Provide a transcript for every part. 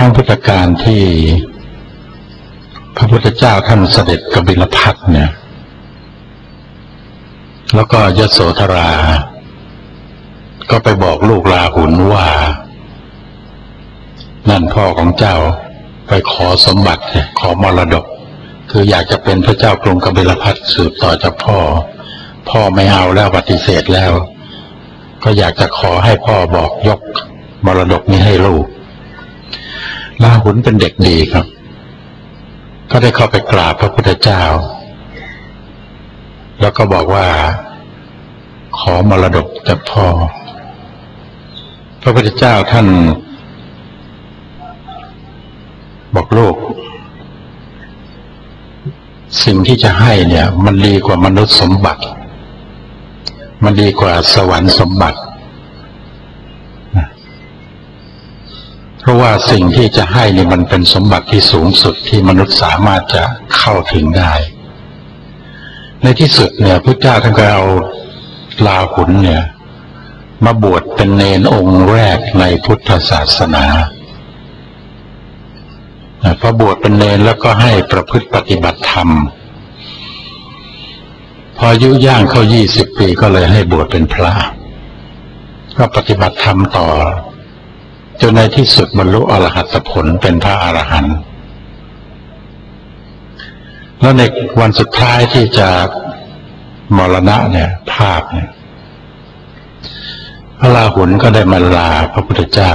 รั้งพุทธกาลที่พระพุทธเจ้าท่านเสด็จกบิลพัทเนี่ย แล้วก็ยโสธรา ก็ไปบอกลูกลาหุนว่า นั่นพ่อของเจ้าไปขอสมบัติขอมรดก คืออยากจะเป็นพระเจ้ากรุงกบิลพัทสืบต่อจากพ่อ พ่อไม่เอาแล้วปฏิเสธแล้ว ก็อยากจะขอให้พ่อบอกยกมรดกนี้ให้ลูก ลาหุนเป็นเด็กดีครับ ก็ได้เข้าไปกราบพระพุทธเจ้า แล้วก็บอกว่า ขอมรดกจากพ่อ พระพุทธเจ้าท่าน บอกลูกสิ่งที่จะให้เนี่ย มันดีกว่ามนุษย์สมบัติ มันดีกว่าสวรรค์สมบัติเพ ราะว่าสิ่งที่จะให้นี่มันเป็นสมบัติที่สูงสุดที่มนุษย์สามารถจะเข้าถึงได้ ในที่สุดเนี่ยพระเจ้าท่านก็เอาลาหุนเนี่ย มาบวชเป็นเนนองค์แรกในพุทธศาสนาพอบวชเป็นเนนแล้วก็ให้ประพฤติปฏิบัติธรรม พออายุย่างเข้ายี่สิบปีก็เลยให้บวชเป็นพระ ก็ปฏิบัติธรรมต่อ จนในที่สุดบรรลุอรหัตผลเป็นพระอรหันต์แล้วในวันสุดท้ายที่จะมรณะเนี่ย ภาพเนี่ยพระลาหุนก็ได้มาลาพระพุทธเจ้า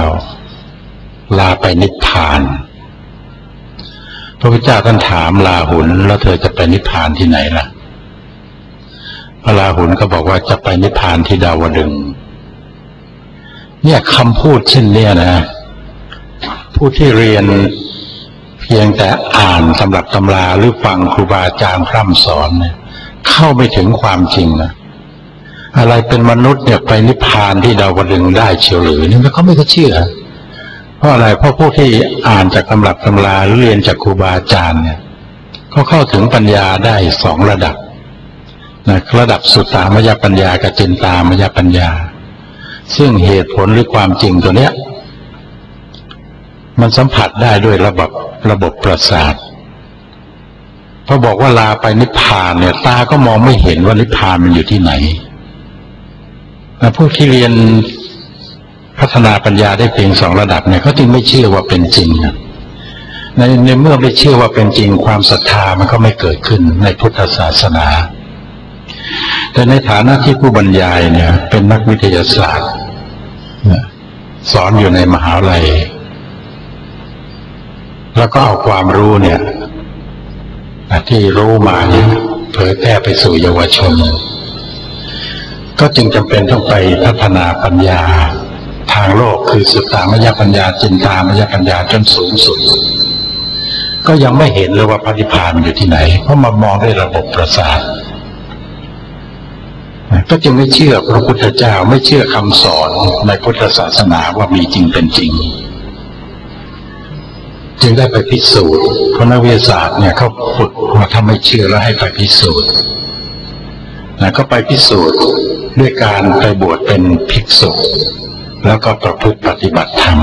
ลาไปนิพพาน พระพุทธเจ้าท่านถามลาหุนแล้วเธอจะไปนิพพานที่ไหนล่ะ พระลาหุนก็บอกว่าจะไปนิพพานที่ดาวดึง เนี่ยคำพูดเช่นเนี้ยนะ ผู้ที่เรียนเพียงแต่อ่านตำรับตำราหรือฟังครูบาอาจารย์พร่ำสอนเนี่ยเข้าไม่ถึงความจริงนะอะไรเป็นมนุษย์เนี่ยไปนิพพานที่ดาวดึงได้เชียวหรือนี่เขาไม่ก็เชื่อ เพราะอะไรเพราะผู้ที่อ่านจากตำรับตำราหรือเรียนจากครูบาอาจารย์เนี่ยเขาเข้าถึงปัญญาได้สองระดับนะระดับสุตตามยปัญญากับจินตามยปัญญา ซึ่งเหตุผลหรือความจริงตัวเนี้ย มันสัมผัสได้ด้วยระบบระบบประสาทพอบอกว่าลาไปนิพพานเนี่ย ตาก็มองไม่เห็นว่านิพพานมันอยู่ที่ไหนผู้ที่เรียนพัฒนาปัญญาได้เพียงสองระดับเนี่ยเขาจึงไม่เชื่อว่าเป็นจริงในในเมื่อไม่เชื่อว่าเป็นจริงความศรัทธามันก็ไม่เกิดขึ้นในพุทธศาสนา แต่ในฐานะที่ผู้บรรยายเนี่ย เป็นนักวิทยาศาสตร์สอนอยู่ในมหาลัย แล้วก็เอาความรู้เนี่ยที่รู้มาเนี่ยเผยแพร่ไปสู่เยาวชน ก็จึงจำเป็นต้องไปพัฒนาปัญญาทางโลกคือสุตตามยปัญญาจินตามยปัญญาจนสูงสุด ก็ยังไม่เห็นเลยว่าพระนิพพานอยู่ที่ไหน เพราะมามองด้วยระบบประสาท ก็จึงไม่เชื่อพระพุทธเจ้าไม่เชื่อคำสอนในพุทธศาสนาว่ามีจริงเป็นจริง จึงได้ไปพิสูจน์เพราะนักวิทยาศาสตร์เนี่ยเขาฝึกว่าถ้าไม่เชื่อแล้วให้ไปพิสูจน์นะก็ไปพิสูจน์ด้วยการไปบวชเป็นภิกษุ แล้วก็ประพฤติปฏิบัติธรรม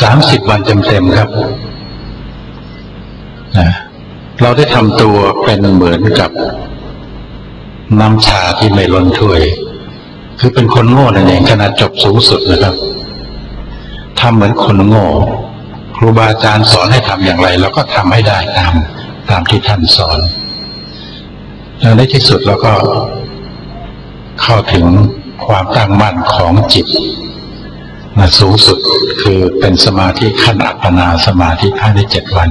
สามสิบวันเต็มๆครับนะเราได้ทำตัวเป็นเหมือนกับ น้ำชาที่ไม่ล้นถ้วย คือเป็นคนโง่นั่นเองขนาดจบสูงสุดนะครับทำเหมือนคนโง่ ครูบาอาจารย์สอนให้ทำอย่างไรเราก็ทำให้ได้ตามตามที่ท่านสอนแล้วในที่สุดเราก็เข้าถึงความตั้งมั่นของจิตสูงสุดคือเป็นสมาธิขั้นอัปปนาสมาธิภายในเจ็ดวัน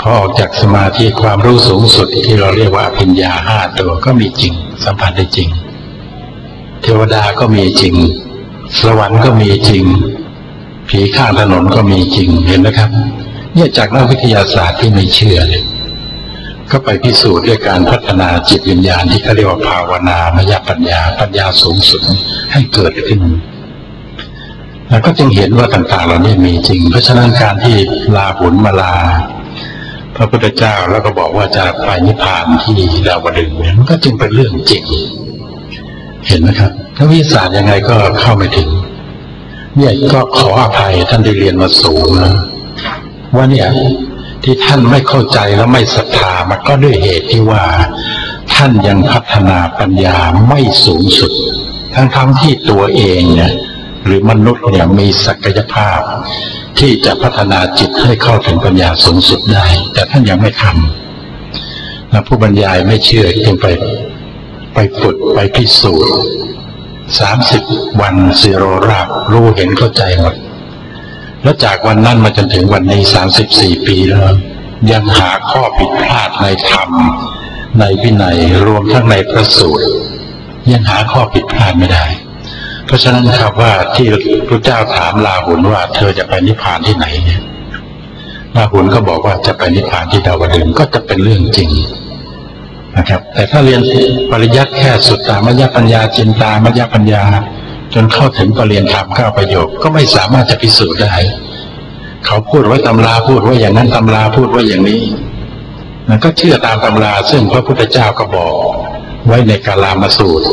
พอออกจากสมาธิความรู้สูงสุดที่เราเรียกว่าปัญญาห้าตัวก็มีจริง สัมผัสได้จริง เทวดาก็มีจริง สวรรค์ก็มีจริง ผีข้างถนนก็มีจริงเห็นไหมครับ เนี่ยจากนักวิทยาศาสตร์ที่ไม่เชื่อเลยก็ไปพิสูจน์ด้วยการพัฒนาจิตวิญญาณที่เขาเรียกว่าภาวนามยปัญญาปัญญาสูงสุดให้เกิดขึ้นแล้วก็จึงเห็นว่าต่างๆเหล่านี้มีจริง เพราะฉะนั้นการที่ลาหุนมาลา ระพุทธเจ้าแล้วก็บอกว่าจะไปนิพพานที่ดาวดึงมันก็จึงเป็นเรื่องจริง เห็นไหมครับถ้าวิสาสยังไงก็เข้าไม่ถึง เนี่ยก็ขออภัยท่านที่เรียนมาสูงนะว่าเนี่ยที่ท่านไม่เข้าใจและไม่ศรัทธามันก็ด้วยเหตุที่ว่า ท่านยังพัฒนาปัญญาไม่สูงสุด ทั้งๆทที่ตัวเองเนี่ย หรือมนุษย์เนี่ยมีศักยภาพ ที่จะพัฒนาจิตให้เข้าถึงปัญญาสูงสุดได้ แต่ท่านยังไม่ทำนะผู้บรรยายไม่เชื่อจึงไปไปฝึกไปพิสูจน์สามสิบวันซีโรราบรู้เห็นเข้าใจหมดแล้วจากวันนั้นมาจนถึงวันนี้สามสิบสี่ปีแล้ว ยังหาข้อผิดพลาดในธรรม ในวินัยรวมทั้งในพระสูตร ยังหาข้อผิดพลาดไม่ได้ เพราะฉะนั้นครับว่าที่พระเจ้าถามลาหุนว่าเธอจะไปนิพพานที่ไหนเนี่ยลาหุนก็บอกว่าจะไปนิพพานที่ดาวดึงก็จะเป็นเรื่องจริงนะครับ แต่ถ้าเรียนปริยัติแค่สุดตามยปัญญาจินตามยปัญญา จนเข้าถึงปรริญญาธรรมก้าประโยคก็ไม่สามารถจะพิสูจน์ได้ เขาพูดว่าตำราพูดว่าอย่างนั้นตำราพูดว่าอย่างนี้มันก็เชื่อตามตำราซึ่งพระพุทธเจ้าก็บอกไว้ในกาลามาสูตร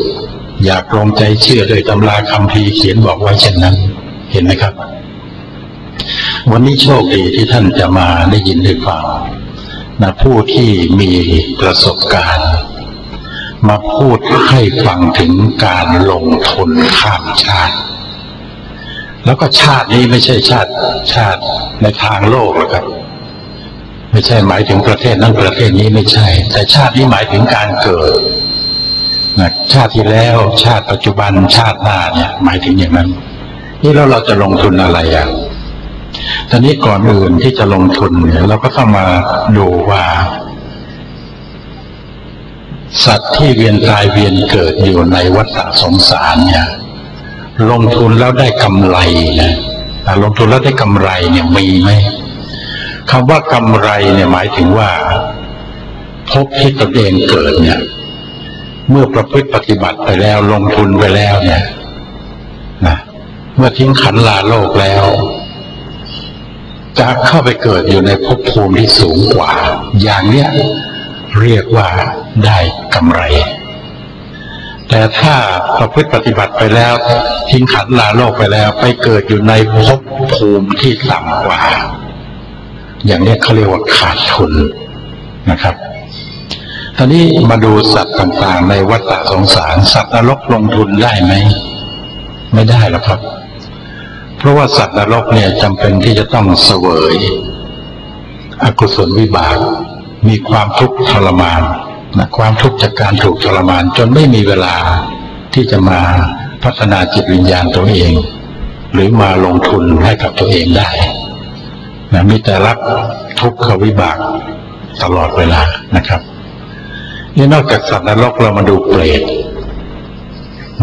อยากลงใจเชื่อโดยตำราคำพีเขียนบอกไว้เช่นนั้น เห็นไหมครับ วันนี้โชคดีที่ท่านจะมาได้ยินได้ฟังนะผู้ที่มีประสบการณ์ มาพูดให้ฟังถึงการลงทุนข้ามชาติ แล้วก็ชาตินี้ไม่ใช่ชาติชาติในทางโลกหรอกครับ ไม่ใช่หมายถึงประเทศนั้นประเทศนี้ไม่ใช่ แต่ชาตินี้หมายถึงการเกิด นะชาติที่แล้วชาติปัจจุบันชาติหน้าเนี่ยหมายถึงอย่างนั้น นี่แล้วเราจะลงทุนอะไรอะตอนนี้ก่อนอื่นที่จะลงทุนเนี่ยเราก็ต้องมาดูว่า สัตว์ที่เวียนตายเวียนเกิดอยู่ในวัฏสงสารเนี่ย ลงทุนแล้วได้กำไรนะลงทุนแล้วได้กำไรเนี่ยมีไหมคำว่ากำไรเนี่ยหมายถึงว่าพบที่ตนเองเกิดเนี่ย เมื่อประพฤติปฏิบัติไปแล้วลงทุนไปแล้วเนี่ยนะเมื่อทิ้งขันลาโลกแล้ว จะเข้าไปเกิดอยู่ในภพภูมิที่สูงกว่า อย่างเนี้ยเรียกว่าได้กำไร แต่ถ้าประพฤติปฏิบัติไปแล้ว ทิ้งขันลาโลกไปแล้ว ไปเกิดอยู่ในภพภูมิที่ต่ำกว่า อย่างนี้เขาเรียกว่าขาดทุนนะครับ ตอนนี้มาดูสัตว์ต่างๆ ในวัฏสงสาร สัตว์นรกลงทุนได้ไหม ไม่ได้หรอกครับ เพราะว่าสัตว์นรกเนี่ยจำเป็นที่จะต้องเสวย อกุศลวิบาก มีความทุกข์ทรมานนะความทุกข์จากการถูกทรมาน จนไม่มีเวลาที่จะมาพัฒนาจิตวิญญาณตัวเอง หรือมาลงทุนให้กับตัวเองได้นะมีแต่รับทุกขวิบากตลอดเวลานะครับ นี่นอกจากสัตว์นรกเรามาดูเปรต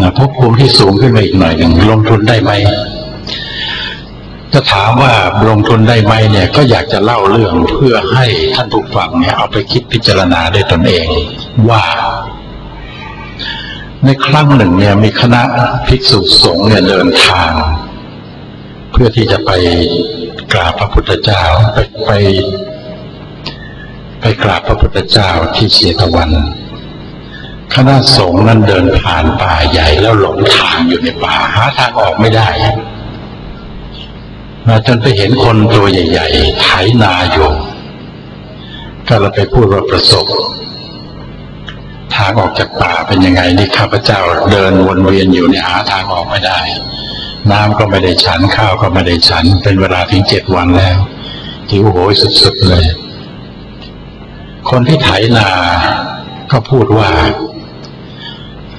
นะภพภูมิที่สูงขึ้นมาอีกหน่อยหนึ่งลงทุนได้ไหมจะถามว่าลงทุนได้ไหมเนี่ย ก็อยากจะเล่าเรื่องเพื่อให้ท่านผู้ฟังเนี่ยเอาไปคิดพิจารณาด้วยตนเอง ว่า ในครั้งหนึ่งเนี่ยมีคณะภิกษุสงฆ์เนี่ยเดินทาง เพื่อที่จะไปกราบพระพุทธเจ้าไปไป ไปกราบพระพุทธเจ้าที่เชตวัน คณะสงฆ์นั้นเดินผ่านป่าใหญ่แล้วหลงทางอยู่ในป่าหาทางออกไม่ได้มาจนไปเห็นคนตัวใหญ่ๆไถนาอยู่ก็เราไปพูดว่าประสบ ทางออกจากป่าเป็นยังไงนี่ข้าพเจ้าเดินวนเวียนอยู่เนี่ยหาทางออกไม่ได้ น้ำก็ไม่ได้ฉันข้าวก็ไม่ได้ฉัน เป็นเวลาถึงเจ็ดวันแล้วหิวโหยสุดๆเลย คนที่ไถนา ก็พูดว่า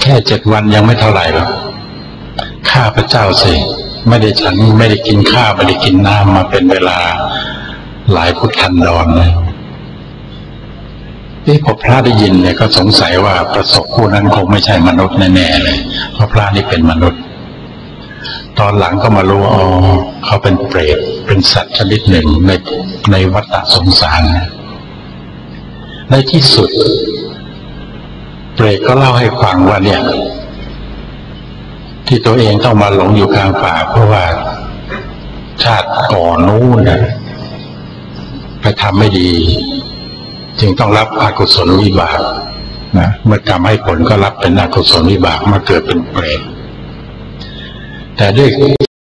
แค่เจ็ดวันยังไม่เท่าไหร่หรอกข้าพระเจ้าสิไม่ได้ฉันไม่ได้กินข้าวไม่ได้กินน้ำมาเป็นเวลาหลายพุทธันดรเลยที่พอพระได้ยินเนี่ยก็สงสัยว่าประสบผู้นั้นคงไม่ใช่มนุษย์แน่ๆเลยเพราะพระนี่เป็นมนุษย์ ตอนหลังก็มารู้อ๋อเขาเป็นเปรตเป็นสัตว์ชนิดหนึ่งในในวัฏสงสารนะ ในที่สุด เปรตก็เล่าให้ฟังว่าเนี่ย ที่ตัวเองต้องมาหลงอยู่กลางป่า เพราะว่าชาติก่อนนู้นนะไปทำไม่ดี จึงต้องรับอกุศลวิบากนะเมื่อกรรมให้ผลก็รับเป็นอกุศลวิบากมาเกิดเป็นเปรตแต่ด้วย